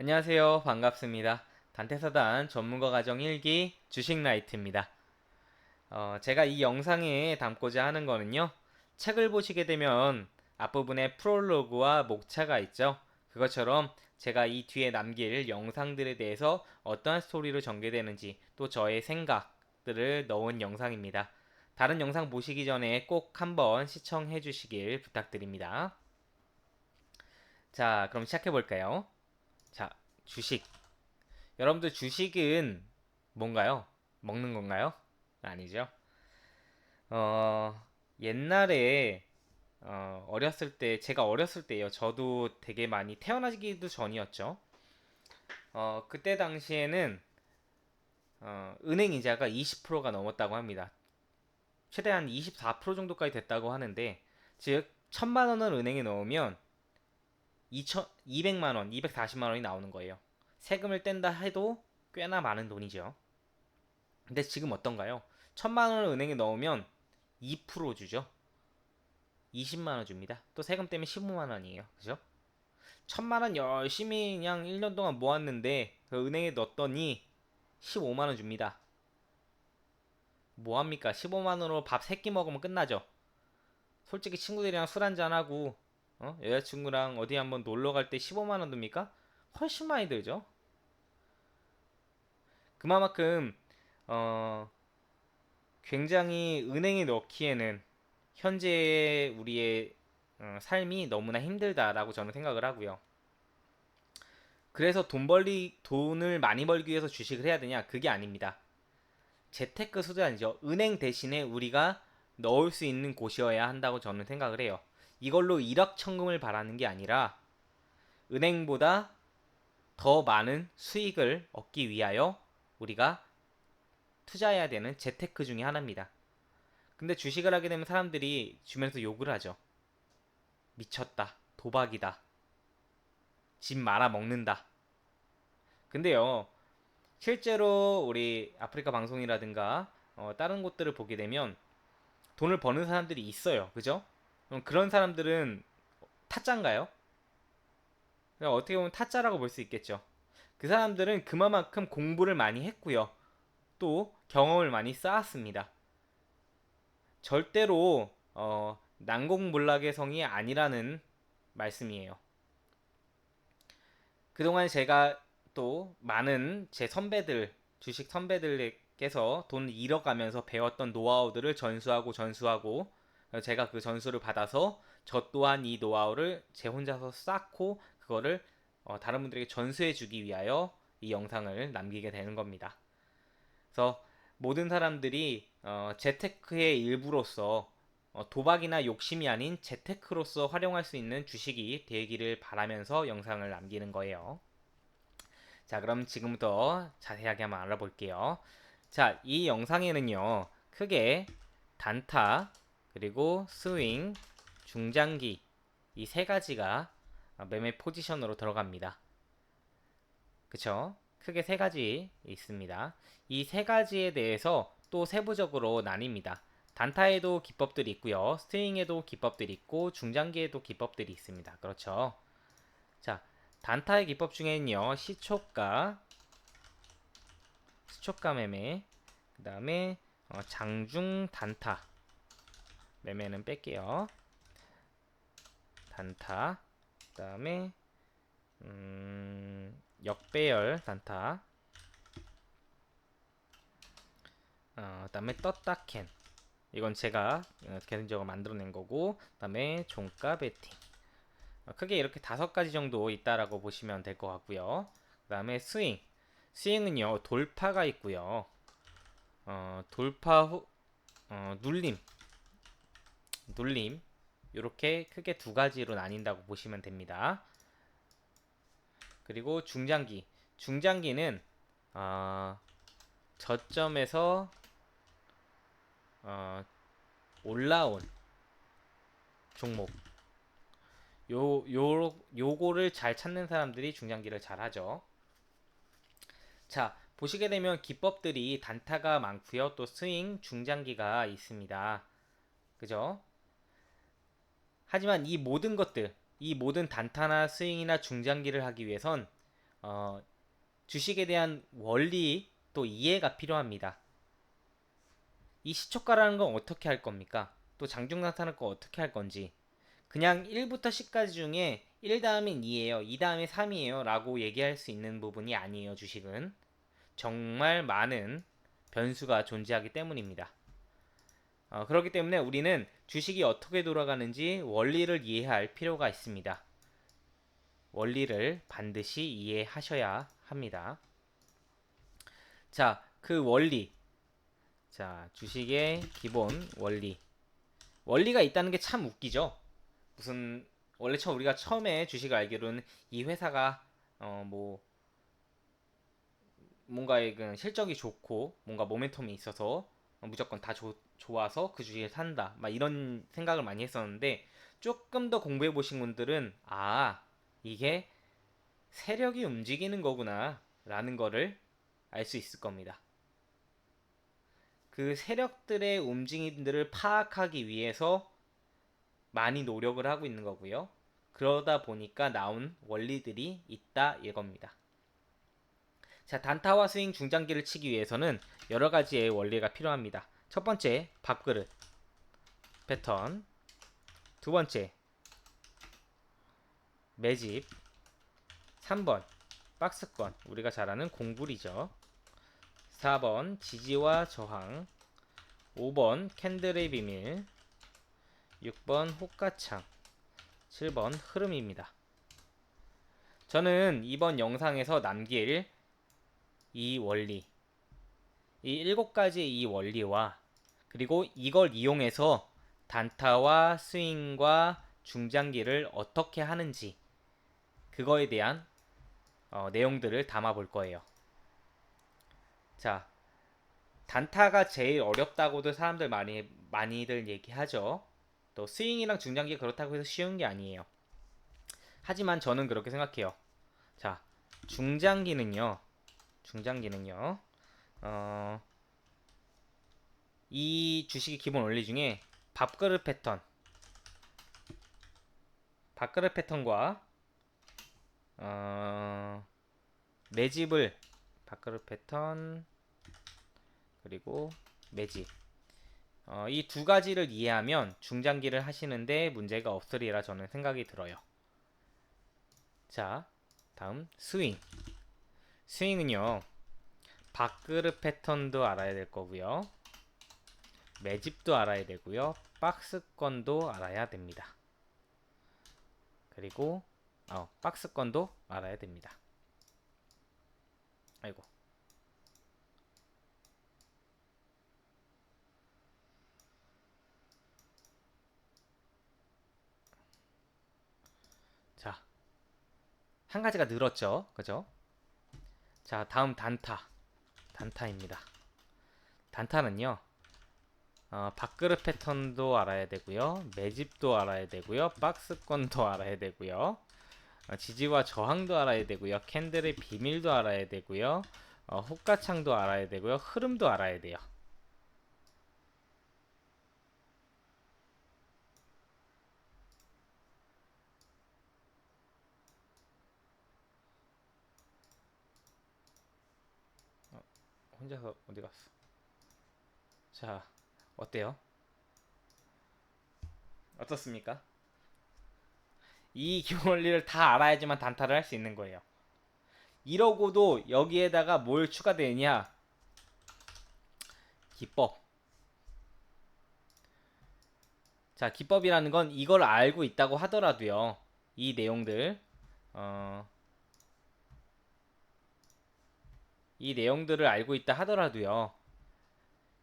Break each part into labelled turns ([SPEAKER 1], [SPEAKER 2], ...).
[SPEAKER 1] 안녕하세요. 반갑습니다. 단테사단 전문가 과정 1기 주식라이트입니다. 어, 제가 이 영상에 담고자 하는 거는요. 책을 보시게 되면 앞부분에 프롤로그와 목차가 있죠. 그것처럼 제가 이 뒤에 남길 영상들에 대해서 어떠한 스토리로 전개되는지 또 저의 생각들을 넣은 영상입니다. 다른 영상 보시기 전에 꼭 한번 시청해 주시길 부탁드립니다. 자, 그럼 시작해 볼까요? 자, 주식. 여러분들 주식은 뭔가요? 먹는 건가요? 아니죠. 어, 옛날에 어, 어렸을 때, 제가 어렸을 때요. 저도 되게 많이 태어나기도 전이었죠. 어, 그때 당시에는 어, 은행 이자가 20%가 넘었다고 합니다. 최대한 24% 정도까지 됐다고 하는데, 즉, 천만 원을 은행에 넣으면 2천, 200만 원, 240만 원이 나오는 거예요. 세금을 뗀다 해도 꽤나 많은 돈이죠. 근데 지금 어떤가요? 천만 원을 은행에 넣으면 2% 주죠. 20만 원 줍니다. 또 세금 때문에 15만 원이에요. 그죠? 천만 원 열심히 그냥 1년 동안 모았는데 그 은행에 넣었더니 15만 원 줍니다. 뭐 합니까? 15만 원으로 밥 3끼 먹으면 끝나죠. 솔직히 친구들이랑 술 한잔 하고 어? 여자친구랑 어디 한번 놀러 갈 때 15만 원 듭니까? 훨씬 많이 들죠. 그만큼 어 굉장히 은행에 넣기에는 현재 우리의 어, 삶이 너무나 힘들다라고 저는 생각을 하고요. 그래서 돈 벌리 돈을 많이 벌기 위해서 주식을 해야 되냐? 그게 아닙니다. 재테크 수단이죠. 은행 대신에 우리가 넣을 수 있는 곳이어야 한다고 저는 생각을 해요. 이걸로 일확천금을 바라는 게 아니라 은행보다 더 많은 수익을 얻기 위하여 우리가 투자해야 되는 재테크 중에 하나입니다. 근데 주식을 하게 되면 사람들이 주변에서 욕을 하죠. 미쳤다. 도박이다. 집 말아 먹는다. 근데요, 실제로 우리 아프리카 방송이라든가 어, 다른 곳들을 보게 되면 돈을 버는 사람들이 있어요. 그죠? 그럼 그런 사람들은 타짜인가요? 그냥 어떻게 보면 타짜라고 볼 수 있겠죠. 그 사람들은 그만큼 공부를 많이 했고요. 또 경험을 많이 쌓았습니다. 절대로 어, 난공불락의 성이 아니라는 말씀이에요. 그동안 제가 또 많은 제 선배들, 주식 선배들께서 돈을 잃어가면서 배웠던 노하우들을 전수하고 전수하고 제가 그 전수를 받아서 저 또한 이 노하우를 제 혼자서 쌓고 그거를 어, 다른 분들에게 전수해 주기 위하여 이 영상을 남기게 되는 겁니다. 그래서 모든 사람들이 어, 재테크의 일부로서 어, 도박이나 욕심이 아닌 재테크로서 활용할 수 있는 주식이 되기를 바라면서 영상을 남기는 거예요. 자, 그럼 지금부터 자세하게 한번 알아볼게요. 자, 이 영상에는요, 크게 단타, 그리고 스윙, 중장기, 이 세 가지가 매매 포지션으로 들어갑니다. 그쵸? 크게 세 가지 있습니다. 이 세 가지에 대해서 또 세부적으로 나뉩니다. 단타에도 기법들이 있고요. 스트링에도 기법들이 있고 중장기에도 기법들이 있습니다. 그렇죠? 자, 단타의 기법 중에는요. 시초가, 시초가 매매, 그 다음에 어, 장중 단타 매매는 뺄게요. 단타, 그 다음에 음, 역배열 단타, 어, 그 다음에 떴다캔. 이건 제가 어, 개인적으로 만들어낸 거고 그 다음에 종가 베팅. 어, 크게 이렇게 다섯 가지 정도 있다라고 보시면 될 것 같고요. 그 다음에 스윙. 스윙은요 돌파가 있고요. 어, 돌파 후 어, 눌림 눌림 이렇게 크게 두 가지로 나뉜다고 보시면 됩니다 그리고 중장기 중장기는 어, 저점에서 어, 올라온 종목 요, 요, 요거를 잘 찾는 사람들이 중장기를 잘 하죠. 자, 보시게 되면 기법들이 단타가 많고요. 또 스윙, 중장기가 있습니다. 그죠? 하지만 이 모든 것들, 이 모든 단타나 스윙이나 중장기를 하기 위해선 어, 주식에 대한 원리 또 이해가 필요합니다. 이 시초가라는 건 어떻게 할 겁니까? 또 장중 나타날 거 어떻게 할 건지 그냥 1부터 10까지 중에 1 다음엔 2예요. 2 다음에 3이에요. 라고 얘기할 수 있는 부분이 아니에요. 주식은. 정말 많은 변수가 존재하기 때문입니다. 어, 그렇기 때문에 우리는 주식이 어떻게 돌아가는지 원리를 이해할 필요가 있습니다. 원리를 반드시 이해하셔야 합니다. 자, 그 원리. 자, 주식의 기본 원리. 원리가 있다는 게 참 웃기죠? 무슨 원래 처음 우리가 처음에 주식을 알기로는 이 회사가 어 뭐 뭔가의 그 실적이 좋고 뭔가 모멘텀이 있어서 무조건 다 조, 좋아서 그 주식을 산다 막 이런 생각을 많이 했었는데 조금 더 공부해 보신 분들은 아 이게 세력이 움직이는 거구나 라는 거를 알 수 있을 겁니다. 그 세력들의 움직임들을 파악하기 위해서 많이 노력을 하고 있는 거고요. 그러다 보니까 나온 원리들이 있다 이겁니다. 자, 단타와 스윙 중장기를 치기 위해서는 여러 가지의 원리가 필요합니다. 첫 번째, 밥그릇 패턴. 두 번째, 매집. 3번, 박스권. 우리가 잘 아는 공불이죠. 4번, 지지와 저항. 5번, 캔들의 비밀. 6번 호가창 7번 흐름입니다. 저는 이번 영상에서 남길 이 원리 이 일곱 가지 이 원리와 그리고 이걸 이용해서 단타와 스윙과 중장기를 어떻게 하는지 그거에 대한 어, 내용들을 담아 볼 거예요. 자, 단타가 제일 어렵다고도 사람들 많이 많이들 얘기하죠. 또 스윙이랑 중장기 그렇다고 해서 쉬운 게 아니에요. 하지만 저는 그렇게 생각해요. 자, 중장기는요. 중장기는요. 어, 이 주식의 기본 원리 중에 밥그릇 패턴 밥그릇 패턴과 어, 매집을 밥그릇 패턴 그리고 매집 어, 이 두 가지를 이해하면 중장기를 하시는데 문제가 없으리라 저는 생각이 들어요. 자, 다음 스윙. 스윙은요. 밥그릇 패턴도 알아야 될 거고요. 매집도 알아야 되고요. 박스권도 알아야 됩니다. 그리고 어, 박스권도 알아야 됩니다. 아이고. 자, 한 가지가 늘었죠. 그죠? 자, 다음 단타. 단타입니다. 단타는요. 어, 밥그릇 패턴도 알아야 되고요. 매집도 알아야 되고요. 박스권도 알아야 되고요. 어, 지지와 저항도 알아야 되고요. 캔들의 비밀도 알아야 되고요. 어, 호가창도 알아야 되고요. 흐름도 알아야 돼요. 혼자서 어디 갔어? 자, 어때요? 어떻습니까? 이 기본 원리를 다 알아야지만 단타를 할 수 있는 거예요. 이러고도 여기에다가 뭘 추가되냐? 기법. 자, 기법이라는 건 이걸 알고 있다고 하더라도요. 이 내용들, 어, 이 내용들을 알고 있다 하더라도요.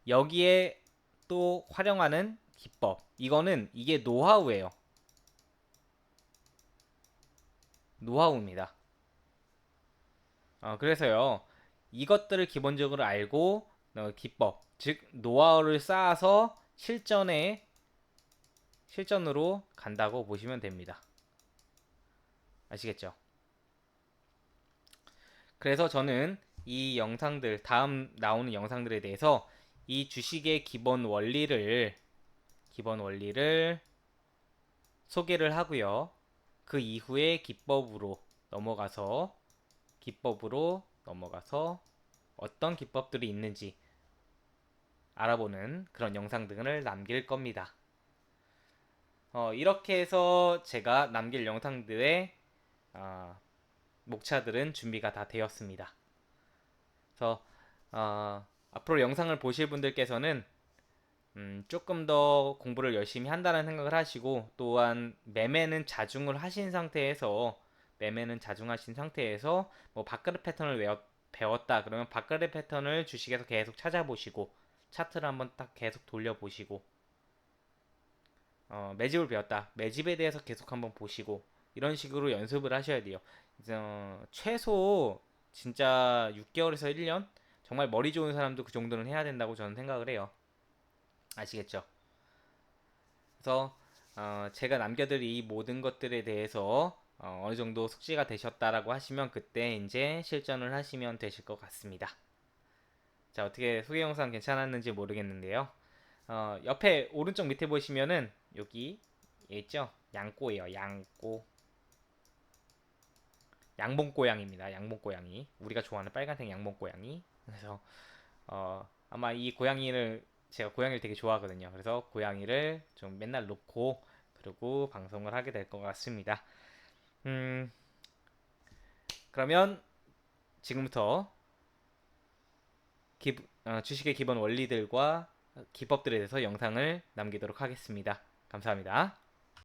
[SPEAKER 1] 여기에 또 활용하는 기법. 이거는 이게 노하우예요. 노하우입니다. 어, 그래서요. 이것들을 기본적으로 알고 어, 기법, 즉 노하우를 쌓아서 실전에 실전으로 간다고 보시면 됩니다. 아시겠죠? 그래서 저는 이 영상들 다음 나오는 영상들에 대해서 이 주식의 기본 원리를 기본 원리를 소개를 하고요. 그 이후에 기법으로 넘어가서 기법으로 넘어가서 어떤 기법들이 있는지 알아보는 그런 영상 등을 남길 겁니다. 어, 이렇게 해서 제가 남길 영상들의 아, 목차들은 준비가 다 되었습니다. 그래서 어, 앞으로 영상을 보실 분들께서는 음, 조금 더 공부를 열심히 한다는 생각을 하시고 또한 매매는 자중을 하신 상태에서 매매는 자중하신 상태에서 뭐 밥그릇 패턴을 외웠, 배웠다 그러면 밥그릇 패턴을 주식에서 계속 찾아보시고 차트를 한번 딱 계속 돌려보시고 어, 매집을 배웠다. 매집에 대해서 계속 한번 보시고 이런 식으로 연습을 하셔야 돼요. 어, 최소 진짜 6개월에서 1년 정말 머리 좋은 사람도 그 정도는 해야 된다고 저는 생각을 해요 아시겠죠? 그래서 어, 제가 남겨드릴 이 모든 것들에 대해서 어, 느 정도 숙지가 되셨다라고 하시면 그때 이제 실전을 하시면 되실 것 같습니다. 자, 어떻게 소개 영상 괜찮았는지 모르겠는데요. 어, 옆에 오른쪽 밑에 보시면은 여기 얘 있죠? 양꼬예요. 양꼬. 양봉고양이입니다. 양봉고양이. 우리가 좋아하는 빨간색 양봉고양이. 그래서 어, 아마 이 고양이를 제가 고양이를 되게 좋아하거든요. 그래서 고양이를 좀 맨날 놓고 그리고 방송을 하게 될 것 같습니다. 음, 그러면 지금부터 기, 어, 주식의 기본 원리들과 기법들에 대해서 영상을 남기도록 하겠습니다. 감사합니다.